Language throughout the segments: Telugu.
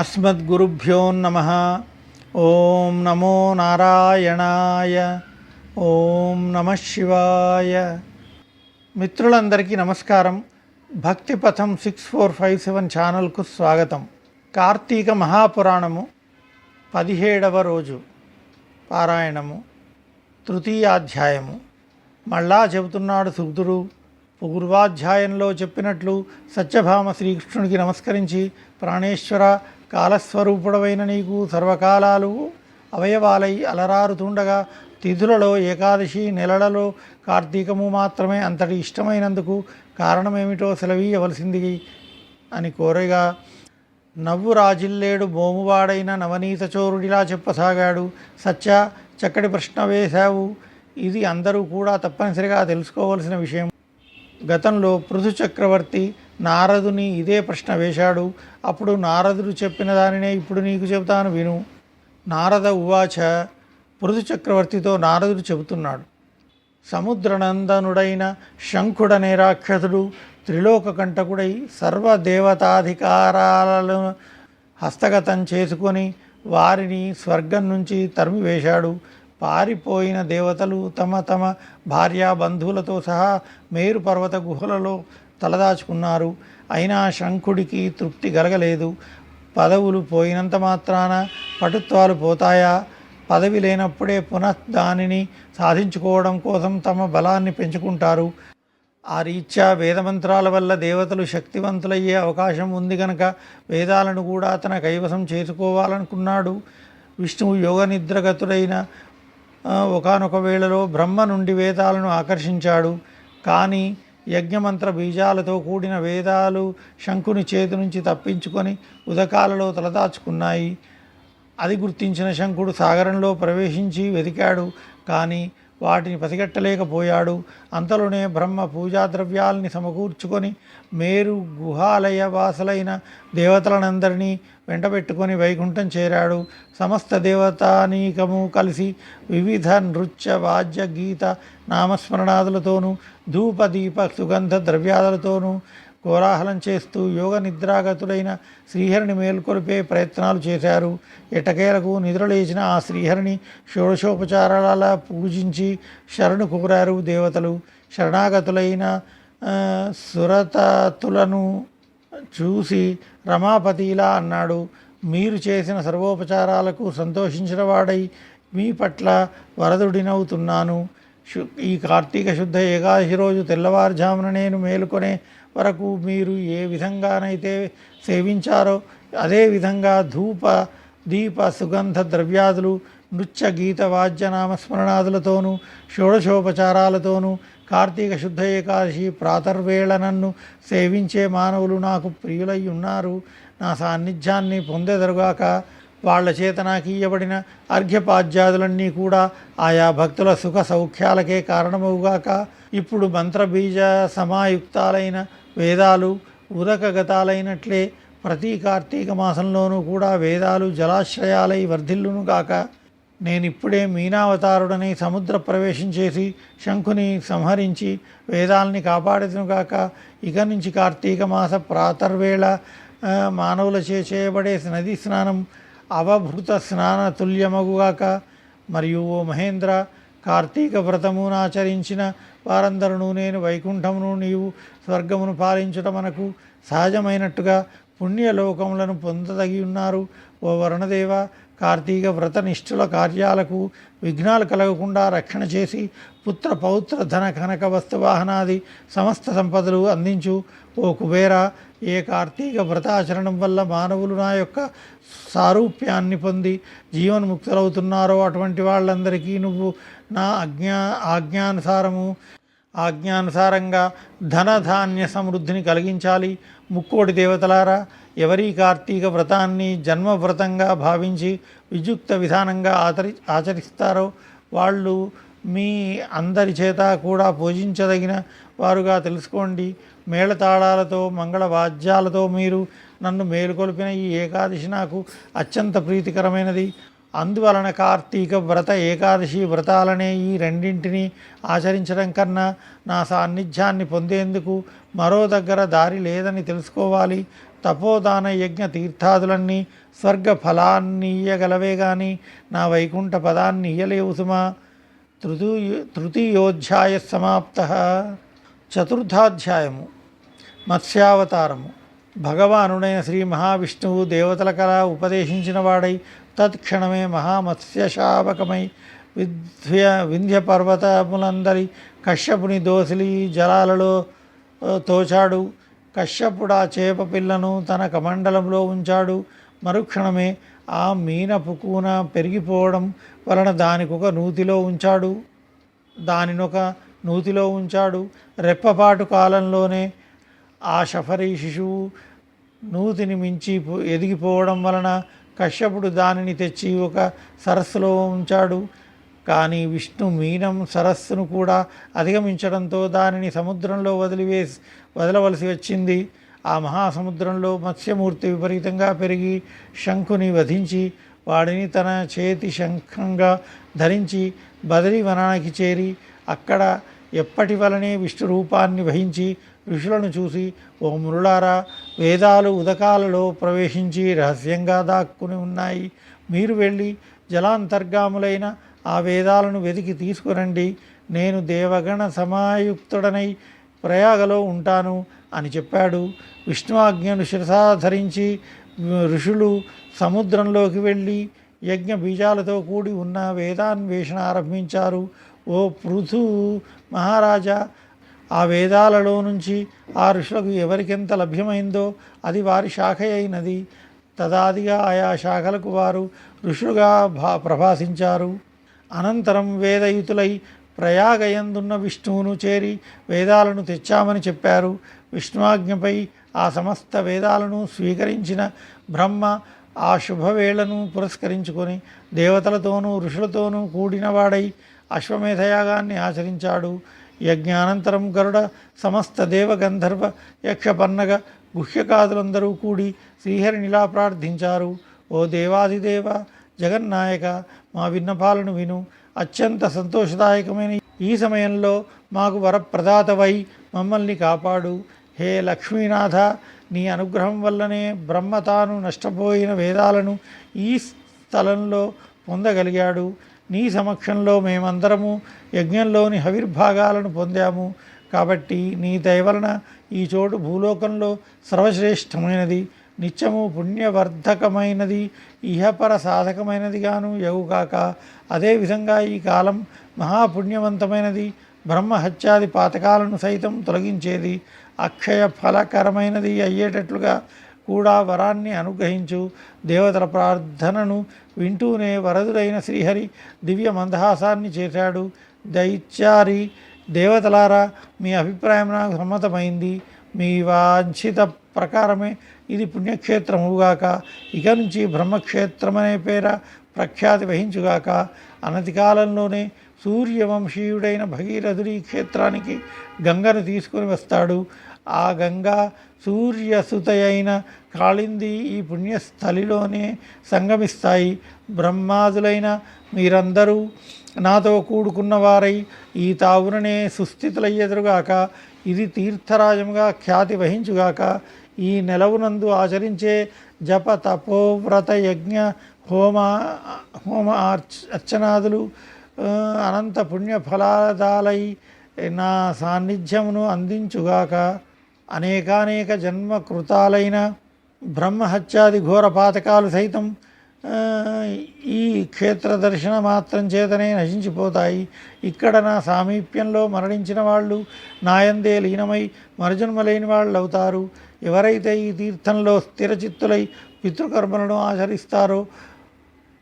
అస్మద్గురుభ్యో నమ. ఓం నమో నారాయణాయ. ఓం నమ శివాయ. మిత్రులందరికీ నమస్కారం. భక్తి పథం సిక్స్ ఫోర్ ఫైవ్ సెవెన్ ఛానల్కు స్వాగతం. కార్తీక మహాపురాణము పదిహేడవ రోజు. పారాయణము. తృతీయాధ్యాయము. మళ్ళా చెబుతున్నాడు సుగ్ధుడు పూర్వాధ్యాయంలో చెప్పినట్లు సత్యభామ శ్రీకృష్ణుడికి నమస్కరించి ప్రాణేశ్వర కాలస్వరూపుడవైన నీకు సర్వకాలాలు అవయవాలై అలరారుతుండగా తిథులలో ఏకాదశి నెలలలో కార్తీకము మాత్రమే అంతటి ఇష్టమైనందుకు కారణమేమిటో సెలవీయవలసింది అని కోరగా నవ్వు రాజిల్లేడు బోమువాడైన నవనీత చోరుడిలా చెప్పసాగాడు. సత్య చక్కటి ప్రశ్న వేశావు. ఇది అందరూ కూడా తప్పనిసరిగా తెలుసుకోవలసిన విషయం. గతంలో పృథు చక్రవర్తి నారదుని ఇదే ప్రశ్న వేశాడు. అప్పుడు నారదుడు చెప్పిన దానినే ఇప్పుడు నీకు చెబుతాను విను. నారద ఉవాచ పృథు చక్రవర్తితో నారదుడు చెబుతున్నాడు. సముద్రనందనుడైన శంఖుడనే రాక్షసుడు త్రిలోక కంటకుడై సర్వదేవతాధికారాలను హస్తగతం చేసుకొని వారిని స్వర్గం నుంచి తరిమివేశాడు. పారిపోయిన దేవతలు తమ తమ భార్యా బంధువులతో సహా మేరు పర్వత గుహలలో తలదాచుకున్నారు. అయినా శంఖుడికి తృప్తి కలగలేదు పదవులు పోయినంత మాత్రాన పటుత్వాలు పోతాయా? పదవి లేనప్పుడే పునః దానిని సాధించుకోవడం కోసం తమ బలాన్ని పెంచుకుంటారు. ఆ రీత్యా వేదమంత్రాల వల్ల దేవతలు శక్తివంతులయ్యే అవకాశం ఉంది గనక వేదాలను కూడా తన కైవసం చేసుకోవాలనుకున్నాడు. విష్ణువు యోగ నిద్రగతుడైన ఒకనొక వేళలో బ్రహ్మ నుండి వేదాలను ఆకర్షించాడు. కానీ యజ్ఞమంత్ర బీజాలతో కూడిన వేదాలు శంకుని చేతి నుంచి తప్పించుకొని ఉదకాలలో తలదాచుకున్నాయి. అది గుర్తించిన శంకుడు సాగరంలో ప్రవేశించి వెతికాడు. కానీ వాటిని పసిగట్టలేకపోయాడు. అంతలోనే బ్రహ్మ పూజా ద్రవ్యాల్ని సమకూర్చుకొని మేరు గుహాలయ వాసులైన దేవతలనందరినీ వెంటబెట్టుకొని వైకుంఠం చేరాడు. సమస్త దేవతానీకము కలిసి వివిధ నృత్య వాద్య గీత నామస్మరణాదులతోనూ ధూపదీప సుగంధ ద్రవ్యాదులతోనూ కోలాహలం చేస్తూ యోగ నిద్రాగతుడైన శ్రీహరిని మేల్కొల్పే ప్రయత్నాలు చేశారు. ఎటకేలకు నిద్రలేచిన ఆ శ్రీహరిని షోడశోపచారాల పూజించి శరణు కోరారు దేవతలు. శరణాగతులైన సురతతులను చూసి రమాపతిలా అన్నాడు మీరు చేసిన సర్వోపచారాలకు సంతోషించిన వాడై మీ పట్ల వరదుడినవుతున్నాను ఈ కార్తీక శుద్ధ ఏకాదశి రోజు తెల్లవారుజామున నేను మేలుకొనే వరకు మీరు ఏ విధంగానైతే సేవించారో అదే విధంగా ధూప దీప సుగంధ ద్రవ్యాదులు నృత్య గీత వాద్య నామస్మరణాదులతోనూ షోడశోపచారాలతోనూ కార్తీక శుద్ధ ఏకాదశి ప్రాతర్వేళ నన్ను సేవించే మానవులు నాకు ప్రియులై ఉన్నారు. నా సాన్నిధ్యాన్ని పొందెదరుగాక వాళ్ళ చేత నాకు ఇయ్యబడిన అర్ఘ్యపాద్యాదులన్నీ కూడా ఆయా భక్తుల సుఖ సౌఖ్యాలకే కారణమవుగాక. ఇప్పుడు మంత్రబీజ సమాయుక్తాలైన వేదాలు ఉదకగతాలైనట్లే ప్రతి కార్తీక మాసంలోనూ కూడా వేదాలు జలాశ్రయాలై వర్ధిల్లును గాక నేనిప్పుడే మీనావతారుడని సముద్ర ప్రవేశం చేసి శంఖుని సంహరించి వేదాల్ని కాపాడేదునుగాక ఇక నుంచి కార్తీక మాస ప్రాతర్వేళ మానవులచే చేయబడే నదీ స్నానం అవభృత స్నాన తుల్యమగుగాక మరియు ఓ మహేంద్ర కార్తీక వ్రతమును ఆచరించిన వారందరూ నేను వైకుంఠమును నీవు స్వర్గమును పాలించుట మనకు సహజమైనట్టుగా పుణ్యలోకములను పొందదగి ఉన్నారు. ఓ వరుణదేవ కార్తీక వ్రత నిష్ఠుల కార్యాలకు విఘ్నాలు కలగకుండా రక్షణ చేసి పుత్ర పౌత్ర ధన కనక వస్తువాహనాది సమస్త సంపదలు అందించు. ఓ కుబేర ఏ కార్తీక వ్రతాచరణం వల్ల మానవులు నా యొక్క సారూప్యాన్ని పొంది జీవన్ముక్తులవుతున్నారో అటువంటి వాళ్ళందరికీ నువ్వు నా అజ్ఞా ఆజ్ఞానుసారము ఆజ్ఞానుసారంగా ధనధాన్య సమృద్ధిని కలిగించాలి. ముక్కోటి దేవతలారా ఎవరి కార్తీక వ్రతాన్ని జన్మవ్రతంగా భావించి విద్యుక్త విధానంగా ఆచరి ఆచరిస్తారో వాళ్ళు మీ అందరి చేత కూడా పూజించదగిన వారుగా తెలుసుకోండి. మేళతాళాలతో మంగళ వాద్యాలతో మీరు నన్ను మేలుకొల్పిన ఈ ఏకాదశి నాకు అత్యంత ప్రీతికరమైనది. అందువలన కార్తీక వ్రత ఏకాదశి వ్రతాలనే ఈ రెండింటిని ఆచరించడం కన్నా నా సాన్నిధ్యాన్ని పొందేందుకు మరో దగ్గర దారి లేదని తెలుసుకోవాలి. తపోదాన యజ్ఞ తీర్థాదులన్నీ స్వర్గ ఫలాన్ని ఇయ్యగలవే గాని నా వైకుంఠ పదాన్ని ఇయ్యలేవు సుమా. తృతీయ తృతీయోధ్యాయ సమాప్త చతుర్థాధ్యాయము మత్స్యావతారము. భగవానుడైన శ్రీ మహావిష్ణువు దేవతల కళ ఉపదేశించిన వాడై తత్క్షణమే మహామత్స్యశావకమై విధ్య వింధ్య పర్వతములందరి కశ్యపుని దోసిలి జలాలలో తోచాడు. కశ్యపుడు ఆ చేప పిల్లను తన కమండలంలో ఉంచాడు. మరుక్షణమే ఆ మీన పుకున పెరిగిపోవడం వలన దానికొక నూతిలో ఉంచాడు. దానినొక నూతిలో ఉంచాడు. రెప్పపాటు కాలంలోనే ఆ షఫరీ శిశువు నూతిని మించి ఎదిగిపోవడం వలన కశ్యపుడు దానిని తెచ్చి ఒక సరస్సులో ఉంచాడు. కానీ విష్ణు మీనం సరస్సును కూడా అధిగమించడంతో దానిని సముద్రంలో వదిలివేసి వదలవలసి వచ్చింది. ఆ మహాసముద్రంలో మత్స్యమూర్తి విపరీతంగా పెరిగి శంఖుని వధించి వాడిని తన చేతి శంఖంగా ధరించి బదరి వనానికి చేరి అక్కడ ఎప్పటి వలనే విష్ణు రూపాన్ని వహించి ఋషులను చూసి ఓ మురుళారా వేదాలు ఉదకాలలో ప్రవేశించి రహస్యంగా దాక్కుని ఉన్నాయి. మీరు వెళ్ళి జలాంతర్గాములైన ఆ వేదాలను వెతికి తీసుకురండి. నేను దేవగణ సమాయుక్తుడనై ప్రయాగలో ఉంటాను. అని చెప్పాడు. విష్ణు ఆజ్ఞను శిరసాధరించి ఋషులు సముద్రంలోకి వెళ్ళి యజ్ఞ బీజాలతో కూడి ఉన్న వేదాన్వేషణ ఆరంభించారు. ఓ పృథు మహారాజా ఆ వేదాలలో నుంచి ఆ ఋషులకు ఎవరికెంత లభ్యమైందో అది వారి శాఖ అయినది. తదాదిగా ఆయా శాఖలకు వారు ఋషులుగా భా ప్రభాసించారు. అనంతరం వేదయుతులై ప్రయాగయందున్న విష్ణువును చేరి వేదాలను తెచ్చామని చెప్పారు. విష్ణువాజ్ఞపై ఆ సమస్త వేదాలను స్వీకరించిన బ్రహ్మ ఆ శుభవేళను పురస్కరించుకొని దేవతలతోనూ ఋషులతోనూ కూడినవాడై అశ్వమేధయాగాన్ని ఆచరించాడు. యజ్ఞానంతరం గరుడ సమస్త దేవగంధర్వ యక్షపన్నగ గుహ్యకాదులందరూ కూడి శ్రీహరినిలా ప్రార్థించారు. ఓ దేవాదిదేవ జగన్నాయక మా విన్నపాలను విను. అత్యంత సంతోషదాయకమైన ఈ సమయంలో మాకు వరప్రదాతవై మమ్మల్ని కాపాడు. హే లక్ష్మీనాథ నీ అనుగ్రహం వల్లనే బ్రహ్మ తాను నష్టపోయిన వేదాలను ఈ స్థలంలో పొందగలిగాడు. నీ సమక్షంలో మేమందరము యజ్ఞంలోని హవిర్భాగాలను పొందాము. కాబట్టి నీ దయవలన ఈ చోటు భూలోకంలో సర్వశ్రేష్టమైనది. నిత్యము పుణ్యవర్ధకమైనది ఇహపర సాధకమైనదిగాను యగుగాక అదేవిధంగా ఈ కాలం మహాపుణ్యవంతమైనది. బ్రహ్మహత్యాది పాతకాలను సైతం తొలగించేది. అక్షయ ఫలకరమైనది అయ్యేటట్లుగా కూడా వరాన్ని అనుగ్రహించు. దేవతల ప్రార్థనను వింటూనే వరదుడైన శ్రీహరి దివ్య మందహాసాన్ని చేశాడు. దైత్యారి దేవతలారా మీ అభిప్రాయం నాకు సమ్మతమైంది. మీ వాంఛిత ప్రకారమే ఇది పుణ్యక్షేత్రముగాక. ఇక నుంచి బ్రహ్మక్షేత్రమనే పేర ప్రఖ్యాతి వహించుగాక. అనతి కాలంలోనే సూర్యవంశీయుడైన భగీరథుడి క్షేత్రానికి గంగను తీసుకొని వస్తాడు. ఆ గంగా సూర్యసుతయైన కాళింది ఈ పుణ్యస్థలిలోనే సంగమిస్తాయి. బ్రహ్మాదులైన మీరందరూ నాతో కూడుకున్న వారై ఈ తావుననే సుస్థితులయ్యెదురుగాక ఇది తీర్థరాజముగా ఖ్యాతి వహించుగాక ఈ నెలవునందు ఆచరించే జప తపోవ్రత యజ్ఞ హోమ హోమ అర్చనాదులు అనంత పుణ్య ఫలాదాలై నా సాన్నిధ్యమును అందించుగాక అనేకానేక జన్మ కృతాలైన బ్రహ్మహత్యాది ఘోర పాతకాలు సైతం ఈ క్షేత్ర దర్శన మాత్రం చేతనే నశించిపోతాయి. ఇక్కడ నా సామీప్యంలో మరణించిన వాళ్ళు నాయందే లీనమై మరుజన్మలేని వాళ్ళు అవుతారు. ఎవరైతే ఈ తీర్థంలో స్థిరచిత్తులై పితృకర్మలను ఆచరిస్తారో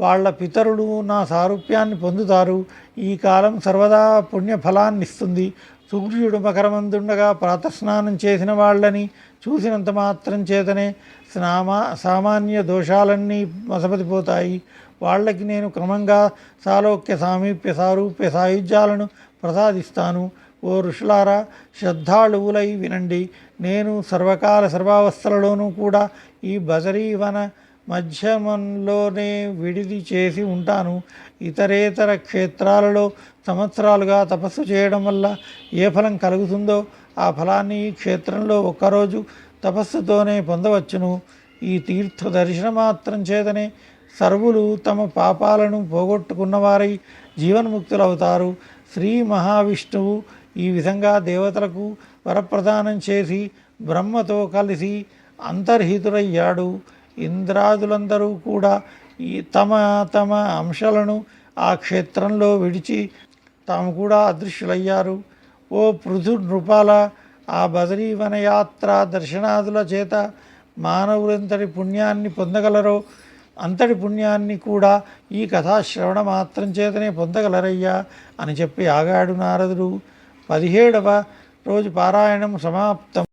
వాళ్ళ పితరులు నా సారూప్యాన్ని పొందుతారు. ఈ కాలం సర్వదా పుణ్యఫలాన్ని ఇస్తుంది సూర్యుడు మకరమందుండగా ప్రాతస్నానం చేసిన వాళ్ళని చూసినంత మాత్రం చేతనే స్నామా సామాన్య దోషాలన్నీ మసపతిపోతాయి వాళ్ళకి నేను క్రమంగా సాలోక్య సామీప్య సారూప్య సాయుధ్యాలను ప్రసాదిస్తాను. ఓ ఋషులారా శ్రద్ధాళువులై వినండి. నేను సర్వకాల సర్వావస్థలలోనూ కూడా ఈ బజరీవన మధ్యమంలోనే విడిది చేసి ఉంటాను. ఇతరేతర క్షేత్రాలలో సంవత్సరాలుగా తపస్సు చేయడం వల్ల ఏ ఫలం కలుగుతుందో ఆ ఫలాన్ని ఈ క్షేత్రంలో ఒక్కరోజు తపస్సుతోనే పొందవచ్చును. ఈ తీర్థ దర్శన మాత్రం చేతనే సర్వులు తమ పాపాలను పోగొట్టుకున్నవారై జీవన్ముక్తులవుతారు. శ్రీ మహావిష్ణువు ఈ విధంగా దేవతలకు వరప్రదానం చేసి బ్రహ్మతో కలిసి అంతర్హితుడయ్యాడు. ఇంద్రాదులందరూ కూడా ఈ తమ తమ అంశాలను ఆ క్షేత్రంలో విడిచి తాము కూడా అదృశ్యులయ్యారు. ఓ పృథు నృపాల ఆ బదరీ వనయాత్ర దర్శనాదుల చేత మానవులంతటి పుణ్యాన్ని పొందగలరో అంతటి పుణ్యాన్ని కూడా ఈ కథాశ్రవణ మాత్రం చేతనే పొందగలరయ్యా అని చెప్పి ఆగాడు నారదుడు. పదిహేడవ రోజు పారాయణం సమాప్తం.